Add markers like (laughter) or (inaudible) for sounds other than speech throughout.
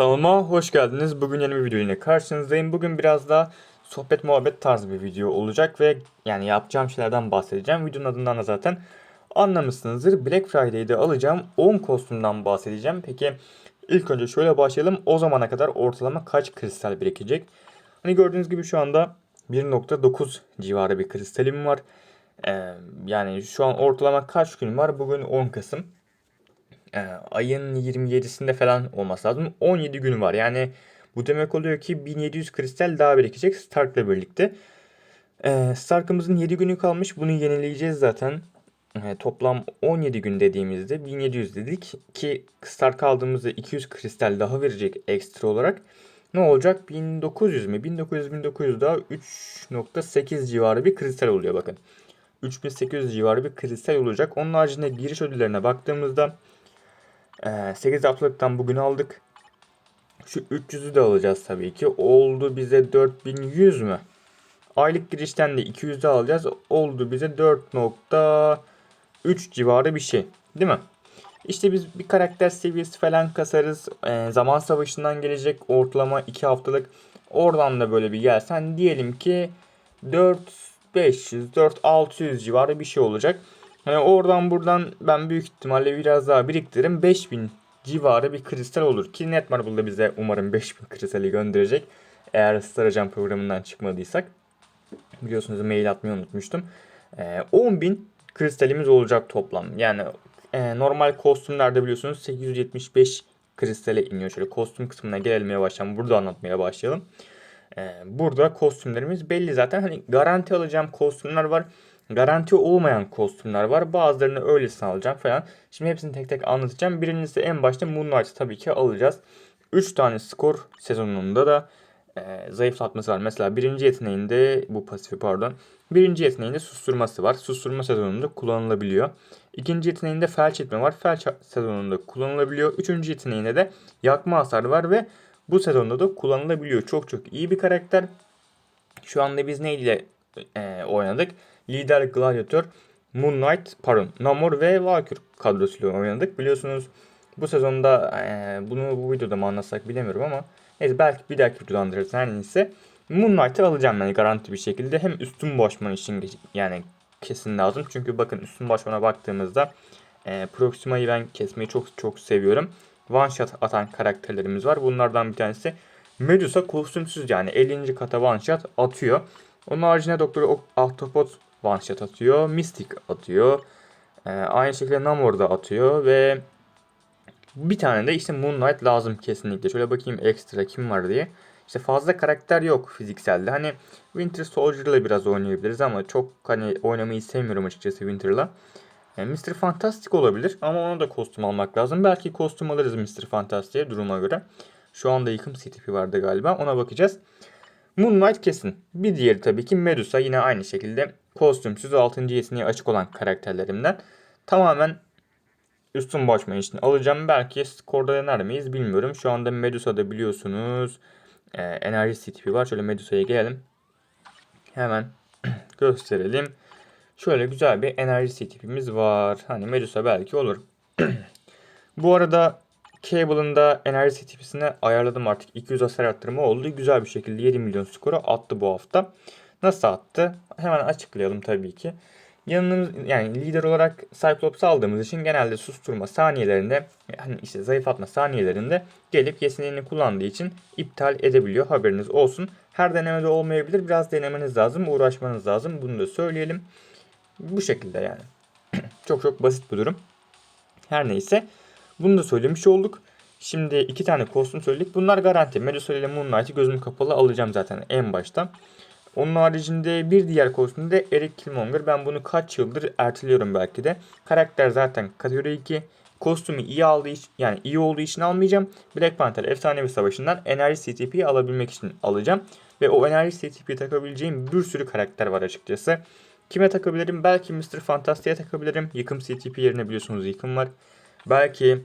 Kanalıma hoş geldiniz. Bugün yeni bir video ile karşınızdayım. Bugün biraz daha sohbet muhabbet tarzı bir video olacak ve yani yapacağım şeylerden bahsedeceğim. Videonun adından da zaten anlamışsınızdır. Black Friday'de alacağım 10 kostümden bahsedeceğim. Peki ilk önce şöyle başlayalım. O zamana kadar ortalama kaç kristal birikecek? Hani gördüğünüz gibi şu anda 1.9 civarı bir kristalim var. Ee, yani şu an ortalama kaç gün var? Bugün 10 Kasım e, ayın 27'sinde falan olması lazım. 17 günü var. Yani bu demek oluyor ki 1700 kristal daha birikecek Stark'la birlikte. E, Stark'ımızın 7 günü kalmış. Bunu yenileyeceğiz zaten. E, toplam 17 gün dediğimizde 1700 dedik ki Stark aldığımızda 200 kristal daha verecek ekstra olarak. Ne olacak? 1900 mi? 1900 1900 daha 3.8 civarı bir kristal oluyor bakın. 3800 civarı bir kristal olacak. Onun haricinde giriş ödüllerine baktığımızda ee, 8 haftalıktan bugün aldık. Şu 300'ü de alacağız tabii ki. Oldu bize 4100 mü? Aylık girişten de 200'de alacağız. Oldu bize 4.3 civarı bir şey. Değil mi? İşte biz bir karakter seviyesi falan kasarız. Ee, zaman savaşından gelecek ortalama 2 haftalık. Oradan da böyle bir gelsen diyelim ki 4500 4600 civarı bir şey olacak. Hani oradan buradan ben büyük ihtimalle biraz daha biriktiririm. 5000 civarı bir kristal olur ki Netmarble'da bize umarım 5000 kristali gönderecek. Eğer Star Ajan programından çıkmadıysak. Biliyorsunuz mail atmayı unutmuştum. Ee, 10.000 kristalimiz olacak toplam. Yani e, normal kostümlerde biliyorsunuz 875 kristale iniyor. Şöyle kostüm kısmına gelelim yavaştan. Burada anlatmaya başlayalım. Ee, burada kostümlerimiz belli zaten. Hani garanti alacağım kostümler var garanti olmayan kostümler var. Bazılarını öylesine alacağım falan. Şimdi hepsini tek tek anlatacağım. Birincisi en başta Moonlight'ı tabii ki alacağız. 3 tane skor sezonunda da e, zayıflatması var. Mesela birinci yeteneğinde bu pasifi pardon. Birinci yeteneğinde susturması var. Susturma sezonunda kullanılabiliyor. İkinci yeteneğinde felç etme var. Felç sezonunda kullanılabiliyor. Üçüncü yeteneğinde de yakma hasarı var ve bu sezonda da kullanılabiliyor. Çok çok iyi bir karakter. Şu anda biz neyle e, oynadık? Lider Gladiator, Moon Knight, pardon Namor ve Valkyr kadrosuyla oynadık. Biliyorsunuz bu sezonda e, bunu bu videoda mı anlatsak bilemiyorum ama neyse belki bir dahaki videoda anlatırız her neyse. Moon Knight'ı alacağım yani garanti bir şekilde. Hem üstün başman için yani kesin lazım. Çünkü bakın üstün başmana baktığımızda e, Proxima'yı ben kesmeyi çok çok seviyorum. One shot atan karakterlerimiz var. Bunlardan bir tanesi Medusa kostümsüz yani 50. kata one shot atıyor. Onun haricinde Doktor Octopus one shot atıyor. Mystic atıyor. Ee, aynı şekilde Namor da atıyor ve bir tane de işte Moonlight lazım kesinlikle. Şöyle bakayım ekstra kim var diye. İşte fazla karakter yok fizikselde. Hani Winter Soldier'la biraz oynayabiliriz ama çok hani oynamayı sevmiyorum açıkçası Winter'la. Yani Mr. Fantastic olabilir ama ona da kostüm almak lazım. Belki kostüm alırız Mr. Fantastic'e duruma göre. Şu anda yıkım CTP vardı galiba. Ona bakacağız. Moonlight kesin. Bir diğeri tabii ki Medusa. Yine aynı şekilde kostümsüz 6. yeteneği açık olan karakterlerimden. Tamamen üstün başma için alacağım. Belki skorda dener miyiz bilmiyorum. Şu anda Medusa'da biliyorsunuz e, enerji tipi var. Şöyle Medusa'ya gelelim. Hemen (clears throat) gösterelim. Şöyle güzel bir enerji tipimiz var. Hani Medusa belki olur. (clears throat) Bu arada Cable'ın da enerji tipisine ayarladım artık. 200 hasar arttırma oldu. Güzel bir şekilde 7 milyon skoru attı bu hafta. Nasıl attı? Hemen açıklayalım tabii ki. Yanımız yani lider olarak Cyclops aldığımız için genelde susturma saniyelerinde hani işte zayıflatma saniyelerinde gelip yeteneğini kullandığı için iptal edebiliyor. Haberiniz olsun. Her denemede olmayabilir. Biraz denemeniz lazım, uğraşmanız lazım. Bunu da söyleyelim. Bu şekilde yani. (clears throat) çok çok basit bir durum. Her neyse. Bunu da söylemiş olduk. Şimdi iki tane kostüm söyledik. Bunlar garanti. Medusa ile Moonlight'ı gözüm kapalı alacağım zaten en başta. Onun haricinde bir diğer kostüm de Eric Killmonger. Ben bunu kaç yıldır erteliyorum belki de. Karakter zaten kategori 2. Kostümü iyi aldığı için, yani iyi olduğu için almayacağım. Black Panther Efsanevi Savaşı'ndan enerji CTP'yi alabilmek için alacağım. Ve o enerji CTP'yi takabileceğim bir sürü karakter var açıkçası. Kime takabilirim? Belki Mr. Fantastic'e takabilirim. Yıkım CTP yerine biliyorsunuz yıkım var. Belki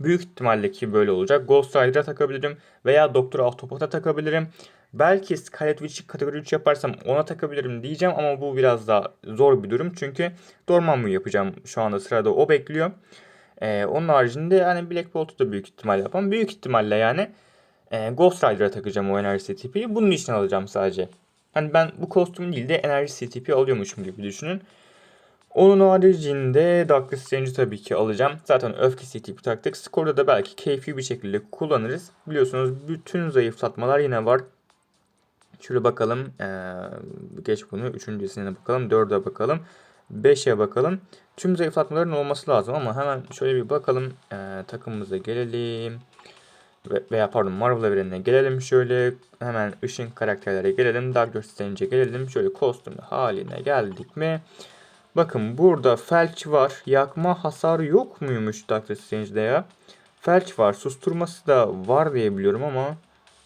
büyük ihtimalle ki böyle olacak. Ghost Rider'a takabilirim veya Doktor Autobot'a takabilirim. Belki Scarlet Witch'i kategori 3 yaparsam ona takabilirim diyeceğim ama bu biraz daha zor bir durum. Çünkü Dormammu yapacağım şu anda sırada o bekliyor. Ee, onun haricinde hani Black Bolt'u da büyük ihtimalle yapamam. Büyük ihtimalle yani e, Ghost Rider'a takacağım o enerji CTP'yi. Bunun için alacağım sadece. Hani ben bu kostüm değil de enerji CTP alıyormuşum gibi düşünün. Onun haricinde Doctor Strange'i tabii ki alacağım. Zaten öfke CTP taktık. Skorda da belki keyfi bir şekilde kullanırız. Biliyorsunuz bütün zayıflatmalar yine var. Şöyle bakalım. Ee, geç bunu. Üçüncüsüne bakalım. Dörde bakalım. Beşe bakalım. Tüm zayıflatmaların olması lazım ama hemen şöyle bir bakalım. Ee, takımımıza gelelim. Ve, veya pardon Marvel evrenine gelelim. Şöyle hemen ışın karakterlere gelelim. Doctor Strange'e gelelim. Şöyle kostüm haline geldik mi? Bakın burada felç var. Yakma hasarı yok muymuş Doctor Strange'de ya? Felç var. Susturması da var diye biliyorum ama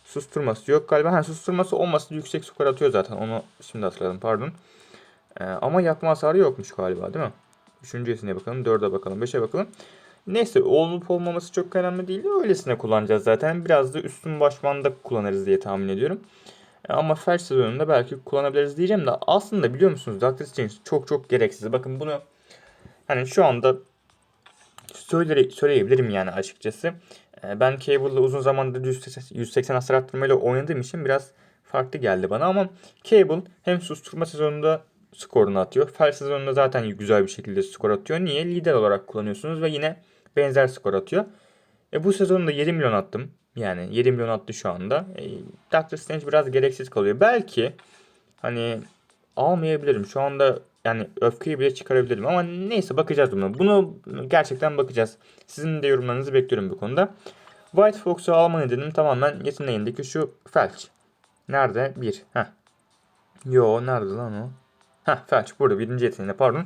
susturması yok galiba. Ha, susturması olması yüksek skor atıyor zaten. Onu şimdi hatırladım pardon. Ee, ama yakma hasarı yokmuş galiba değil mi? Üçüncüsüne bakalım. Dörde bakalım. Beşe bakalım. Neyse olup olmaması çok önemli değil. Öylesine kullanacağız zaten. Biraz da üstün başmanda kullanırız diye tahmin ediyorum. Ama felç sezonunda belki kullanabiliriz diyeceğim de aslında biliyor musunuz Doctor Strange çok çok gereksiz. Bakın bunu hani şu anda söyle, söyleyebilirim yani açıkçası. E, Ben Cable'la uzun zamandır 180 180 hasar arttırmayla oynadığım için biraz farklı geldi bana ama Cable hem susturma sezonunda skorunu atıyor. Fel sezonunda zaten güzel bir şekilde skor atıyor. Niye? Lider olarak kullanıyorsunuz ve yine benzer skor atıyor. E bu sezonda 7 milyon attım. Yani 7 milyon attı şu anda. E, Doctor Strange biraz gereksiz kalıyor. Belki hani almayabilirim. Şu anda yani öfkeyi bile çıkarabilirim ama neyse bakacağız buna. Bunu gerçekten bakacağız. Sizin de yorumlarınızı bekliyorum bu konuda. White Fox'u alma nedenim tamamen yeteneğindeki şu felç. Nerede? Bir. Heh. Yo nerede lan o? Heh felç burada birinci yeteneğinde pardon.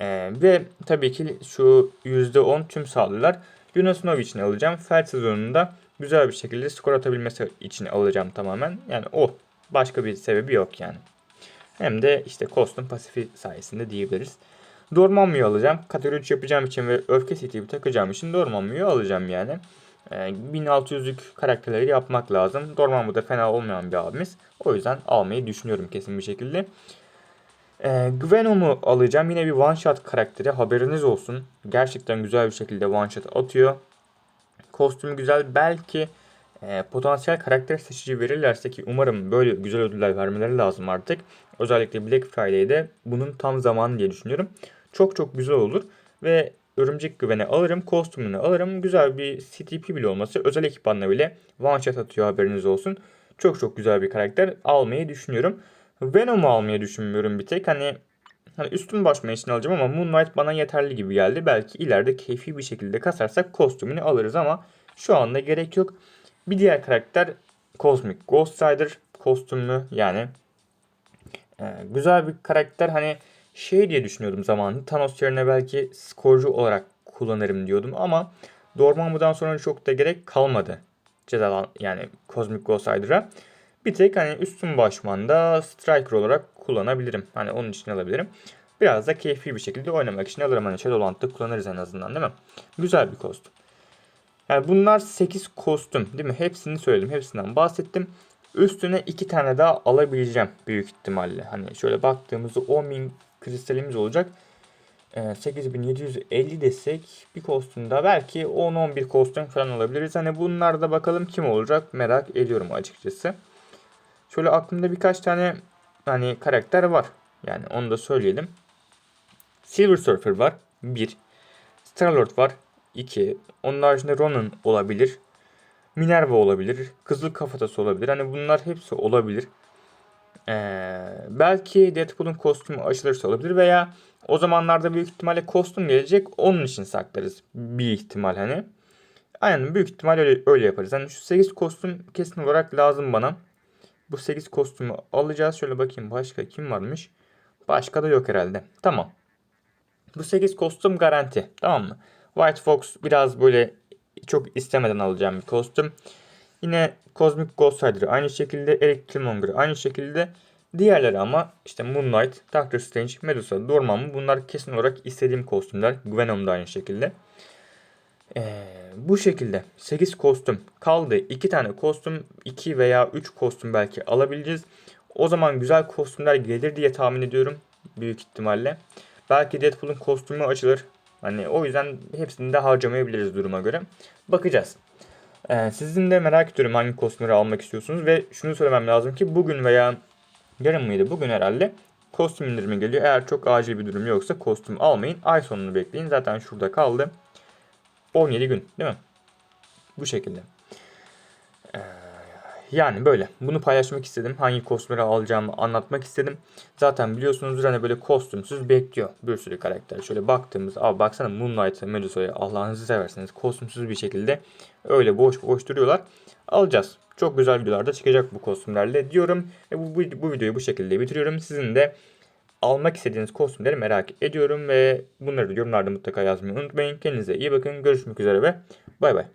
Ee, ve tabii ki şu %10 tüm sağlıklar. Yunusnov için alacağım. Felç sezonunda güzel bir şekilde skor atabilmesi için alacağım tamamen. Yani o. Başka bir sebebi yok yani. Hem de işte kostüm pasifi sayesinde diyebiliriz. Dormammu'yu alacağım. Kategori 3 yapacağım için ve öfke setiği takacağım için Dormammu'yu alacağım yani. Ee, 1600'lük karakterleri yapmak lazım. Dormammu da fena olmayan bir abimiz. O yüzden almayı düşünüyorum kesin bir şekilde. Ee, Gwenom'u alacağım. Yine bir one shot karakteri. Haberiniz olsun. Gerçekten güzel bir şekilde one shot atıyor. Kostümü güzel. Belki e, potansiyel karakter seçici verirlerse ki umarım böyle güzel ödüller vermeleri lazım artık. Özellikle Black Friday'de bunun tam zamanı diye düşünüyorum. Çok çok güzel olur. Ve Örümcek Güven'i alırım. Kostümünü alırım. Güzel bir CTP bile olması. Özel ekipmanla bile one shot atıyor haberiniz olsun. Çok çok güzel bir karakter. Almayı düşünüyorum. Venom'u almayı düşünmüyorum bir tek. Hani Hani üstün başma için alacağım ama Moonlight bana yeterli gibi geldi. Belki ileride keyfi bir şekilde kasarsak kostümünü alırız ama şu anda gerek yok. Bir diğer karakter Cosmic Ghost Rider kostümlü yani e, güzel bir karakter hani şey diye düşünüyordum zamanında Thanos yerine belki skorcu olarak kullanırım diyordum ama Dormammu'dan sonra çok da gerek kalmadı. Cezalan yani Cosmic Ghost Rider'a. Bir tek hani üstün başmanda striker olarak kullanabilirim. Hani onun için alabilirim. Biraz da keyfi bir şekilde oynamak için alırım. Hani Shadowland'da kullanırız en azından değil mi? Güzel bir kostüm. Yani bunlar 8 kostüm değil mi? Hepsini söyledim. Hepsinden bahsettim. Üstüne 2 tane daha alabileceğim büyük ihtimalle. Hani şöyle baktığımızda 10.000 kristalimiz olacak. Ee, 8750 desek bir kostüm daha belki 10-11 kostüm falan alabiliriz. Hani bunlarda bakalım kim olacak merak ediyorum açıkçası. Şöyle aklımda birkaç tane hani karakter var. Yani onu da söyleyelim. Silver Surfer var. 1. Starlord var. 2. Onun haricinde Ronan olabilir. Minerva olabilir. Kızıl Kafatası olabilir. Hani bunlar hepsi olabilir. Ee, belki Deadpool'un kostümü açılırsa olabilir veya o zamanlarda büyük ihtimalle kostüm gelecek. Onun için saklarız. Bir ihtimal hani. Aynen büyük ihtimal öyle, öyle yaparız. Hani şu 8 kostüm kesin olarak lazım bana. Bu 8 kostümü alacağız. Şöyle bakayım başka kim varmış. Başka da yok herhalde. Tamam. Bu 8 kostüm garanti. Tamam mı? White Fox biraz böyle çok istemeden alacağım bir kostüm. Yine Cosmic Ghost Rider aynı şekilde. Eric Killmonger aynı şekilde. Diğerleri ama işte Moonlight, Doctor Strange, Medusa, Dormammu bunlar kesin olarak istediğim kostümler. Venom da aynı şekilde. Ee, bu şekilde 8 kostüm kaldı. 2 tane kostüm 2 veya 3 kostüm belki alabileceğiz. O zaman güzel kostümler gelir diye tahmin ediyorum. Büyük ihtimalle. Belki Deadpool'un kostümü açılır. Hani o yüzden hepsini de harcamayabiliriz duruma göre. Bakacağız. Ee, sizin de merak ediyorum hangi kostümleri almak istiyorsunuz ve şunu söylemem lazım ki bugün veya yarın mıydı bugün herhalde kostüm indirimi geliyor. Eğer çok acil bir durum yoksa kostüm almayın. Ay sonunu bekleyin. Zaten şurada kaldı. 17 gün değil mi? Bu şekilde. Ee, yani böyle. Bunu paylaşmak istedim. Hangi kostümleri alacağımı anlatmak istedim. Zaten biliyorsunuz hani böyle kostümsüz bekliyor bir sürü karakter. Şöyle baktığımız, abi baksana Moonlight'a, Medusa'ya Allah'ınızı severseniz kostümsüz bir şekilde öyle boş boş duruyorlar. Alacağız. Çok güzel videolarda çıkacak bu kostümlerle diyorum. Ve bu, bu, bu videoyu bu şekilde bitiriyorum. Sizin de almak istediğiniz kostümleri merak ediyorum ve bunları da yorumlarda mutlaka yazmayı unutmayın. Kendinize iyi bakın. Görüşmek üzere ve bay bay.